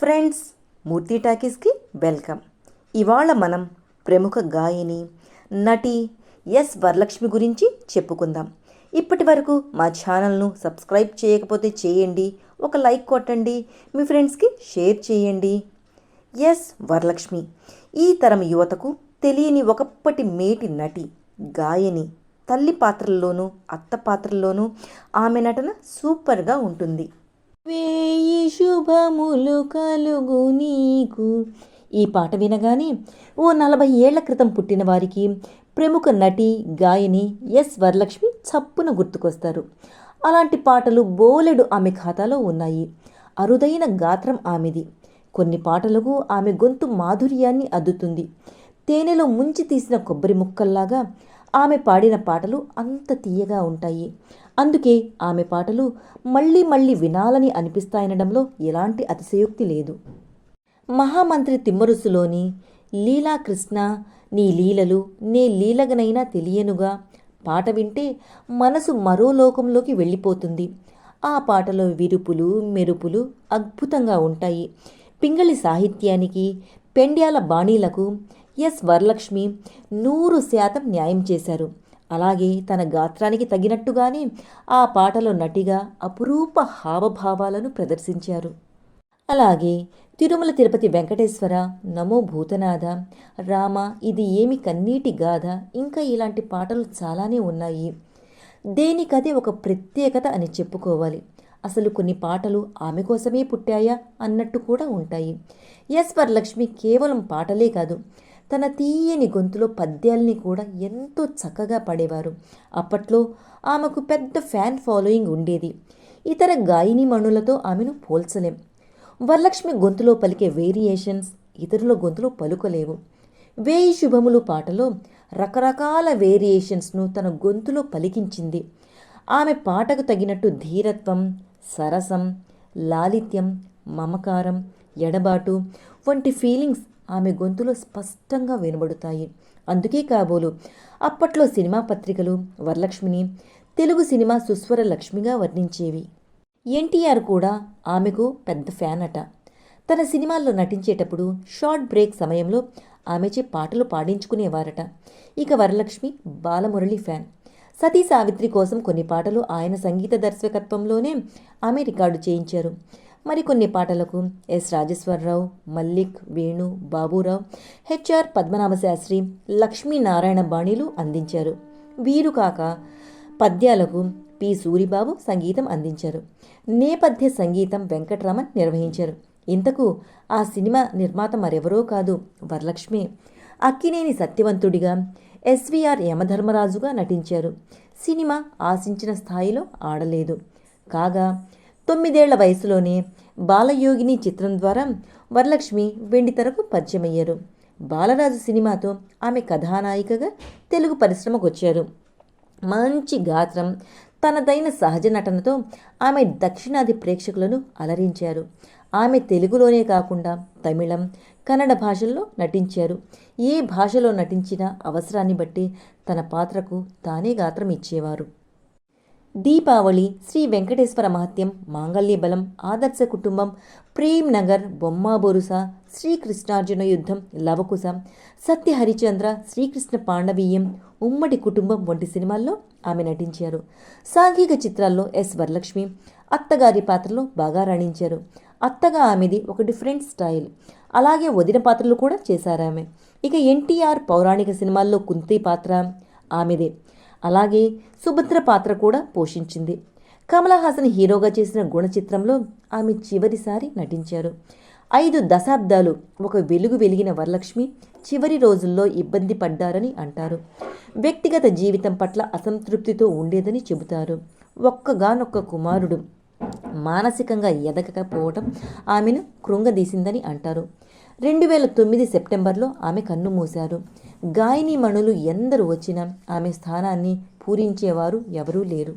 Friends మూర్తి టాకీస్కి welcome. ఇవాళ మనం ప్రముఖ గాయని నటి ఎస్ వరలక్ష్మి గురించి చెప్పుకుందాం. ఇప్పటి వరకు మా ఛానల్ను సబ్స్క్రైబ్ చేయకపోతే చేయండి ఒక లైక్ కొట్టండి మీ ఫ్రెండ్స్కి షేర్ చేయండి. ఎస్ వరలక్ష్మి ఈ తరం యువతకు తెలియని ఒకప్పటి మేటి నటి గాయని తల్లి పాత్రల్లోనూ అత్త పాత్రల్లోనూ ఆమె నటన సూపర్గా ఉంటుంది. వేయి శుభములు కలుగు నీకు. ఈ పాట వినగానే ఓ నలభై ఏళ్ళ క్రితం పుట్టిన వారికి ప్రముఖ నటి గాయని ఎస్ వరలక్ష్మి చప్పున గుర్తుకొస్తారు. అలాంటి పాటలు బోలెడు ఆమె ఖాతాలో ఉన్నాయి. అరుదైన గాత్రం ఆమెది. కొన్ని పాటలకు ఆమె గొంతు మాధుర్యాన్ని అద్దుతుంది. తేనెలో ముంచి తీసిన కొబ్బరి ముక్కల్లాగా ఆమె పాడిన పాటలు అంత తీయగా ఉంటాయి. అందుకే ఆమె పాటలు మళ్ళీ మళ్ళీ వినాలని అనిపిస్తాయనడంలో ఎలాంటి అతిశయోక్తి లేదు. మహామంత్రి తిమ్మరుసులోని లీలా కృష్ణ నీ లీలలు నే లీలగనైనా తెలియనుగా పాట వింటే మనసు మరో లోకంలోకి వెళ్ళిపోతుంది. ఆ పాటలో విరుపులు మెరుపులు అద్భుతంగా ఉంటాయి. పింగళి సాహిత్యానికి పెండ్యాల బాణీలకు ఎస్ వరలక్ష్మి నూరు శాతం న్యాయం చేశారు. అలాగే తన గాత్రానికి తగినట్టుగానే ఆ పాటలో నటిగా అపురూప హావభావాలను ప్రదర్శించారు. అలాగే తిరుమల తిరుపతి వెంకటేశ్వర నమో భూతనాథ రామ ఇది ఏమి కన్నీటి గాథ ఇంకా ఇలాంటి పాటలు చాలానే ఉన్నాయి. దేనికదే ఒక ప్రత్యేకత అని చెప్పుకోవాలి. అసలు కొన్ని పాటలు ఆమె కోసమే పుట్టాయా అన్నట్టు కూడా ఉంటాయి. ఎస్ వరలక్ష్మి కేవలం పాటలే కాదు తన తీయని గొంతులో పద్యాల్ని కూడా ఎంతో చక్కగా పాడేవారు. అప్పట్లో ఆమెకు పెద్ద ఫ్యాన్ ఫాలోయింగ్ ఉండేది. ఇతర గాయని మణులతో ఆమెను పోల్చలేం. వరలక్ష్మి గొంతులో పలికే వేరియేషన్స్ ఇతరుల గొంతులో పలుకలేవు. వేయి శుభములు పాటలో రకరకాల వేరియేషన్స్ను తన గొంతులో పలికించింది. ఆమె పాటకు తగినట్టు ధీరత్వం సరసం లాలిత్యం మమకారం ఎడబాటు వంటి ఫీలింగ్స్ ఆమె గొంతులో స్పష్టంగా వినబడుతాయి. అందుకే కాబోలు అప్పట్లో సినిమా పత్రికలు వరలక్ష్మిని తెలుగు సినిమా సుస్వర లక్ష్మిగా వర్ణించేవి. ఎన్టీఆర్ కూడా ఆమెకు పెద్ద ఫ్యాన్ అట తన సినిమాల్లో నటించేటప్పుడు షార్ట్ బ్రేక్ సమయంలో ఆమెచే పాటలు పాడించుకునేవారట. ఇక వరలక్ష్మి బాలమురళి ఫ్యాన్. సతీ సావిత్రి కోసం కొన్ని పాటలు ఆయన సంగీత దర్శకత్వంలోనే ఆమె రికార్డు చేయించారు. మరికొన్ని పాటలకు ఎస్ రాజేశ్వరరావు మల్లిక్ వేణు బాబురావు హెచ్ఆర్ పద్మనాభశాస్త్రి లక్ష్మీనారాయణ బాణీలు అందించారు. వీరు కాక పద్యాలకు పి సూరిబాబు సంగీతం అందించారు. నేపథ్య సంగీతం వెంకట్రామన్ నిర్వహించారు. ఇంతకు ఆ సినిమా నిర్మాత మరెవరో కాదు వరలక్ష్మి. అక్కినేని సత్యవంతుడిగా ఎస్విఆర్ యమధర్మరాజుగా నటించారు. సినిమా ఆశించిన స్థాయిలో ఆడలేదు. కాగా తొమ్మిదేళ్ళ వయసులోనే బాలయోగిని చిత్రం ద్వారా వరలక్ష్మి వెండితెరకు పరిచయమయ్యారు. బాలరాజు సినిమాతో ఆమె కథానాయికగా తెలుగు పరిశ్రమకు వచ్చారు మంచి గాత్రం తనదైన సహజ నటనతో ఆమె దక్షిణాది ప్రేక్షకులను అలరించారు. ఆమె తెలుగులోనే కాకుండా తమిళం కన్నడ భాషల్లో నటించారు. ఏ భాషలో నటించిన అవసరాన్ని బట్టి తన పాత్రకు తానే గాత్రం ఇచ్చేవారు దీపావళి శ్రీ వెంకటేశ్వర మహత్యం మాంగళ్య బలం ఆదర్శ కుటుంబం ప్రేమ్ నగర్ బొమ్మ బొరుస శ్రీకృష్ణార్జున యుద్ధం లవకుశ సత్య హరిచంద్ర శ్రీకృష్ణ పాండవీయం ఉమ్మడి కుటుంబం వంటి సినిమాల్లో ఆమె నటించారు. సాంఘిక చిత్రాల్లో ఎస్ వరలక్ష్మి అత్తగారి పాత్రలో బాగా రాణించారు. అత్తగా ఆమెది ఒక డిఫరెంట్ స్టైల్. అలాగే వదిన పాత్రలు కూడా చేశారు ఆమె. ఇక ఎన్టీఆర్ పౌరాణిక సినిమాల్లో కుంతి పాత్ర ఆమెదే. అలాగే సుభద్ర పాత్ర కూడా పోషించింది. కమలహాసన్ హీరోగా చేసిన గుణచిత్రంలో ఆమె చివరిసారి నటించారు. ఐదు దశాబ్దాలు ఒక వెలుగు వెలిగిన వరలక్ష్మి చివరి రోజుల్లో ఇబ్బంది పడ్డారని అంటారు. వ్యక్తిగత జీవితం పట్ల అసంతృప్తితో ఉండేదని చెబుతారు. ఒక్కగానొక్క కుమారుడు మానసికంగా ఎదగకపోవటం ఆమెను కృంగదీసిందని అంటారు. రెండు వేల తొమ్మిది సెప్టెంబర్లో ఆమె కన్ను మూశారు. గాయని మణులు ఎందరు వచ్చినా ఆమె స్థానాన్ని పూరించేవారు ఎవరూ లేరు.